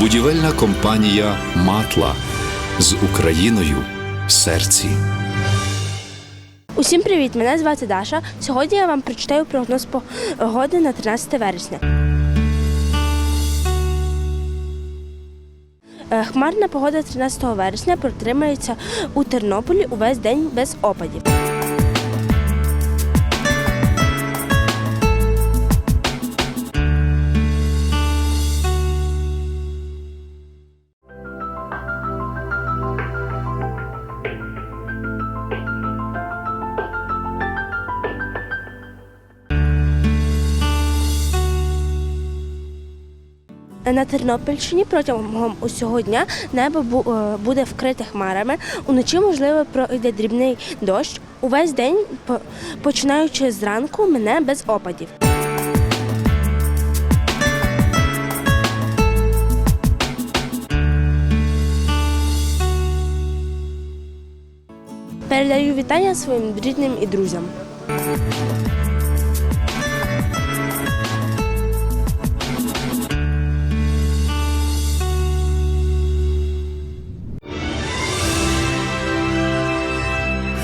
Будівельна компанія Матла з Україною в серці. Усім привіт! Мене звати Даша. Сьогодні я вам прочитаю прогноз погоди на 13 вересня. Хмарна погода 13 вересня протримається у Тернополі увесь день без опадів. На Тернопільщині протягом усього дня небо е, буде вкрите хмарами. Уночі, можливо, пройде дрібний дощ. Увесь день, по- починаючи зранку, мене без опадів. Передаю вітання своїм рідним і друзям.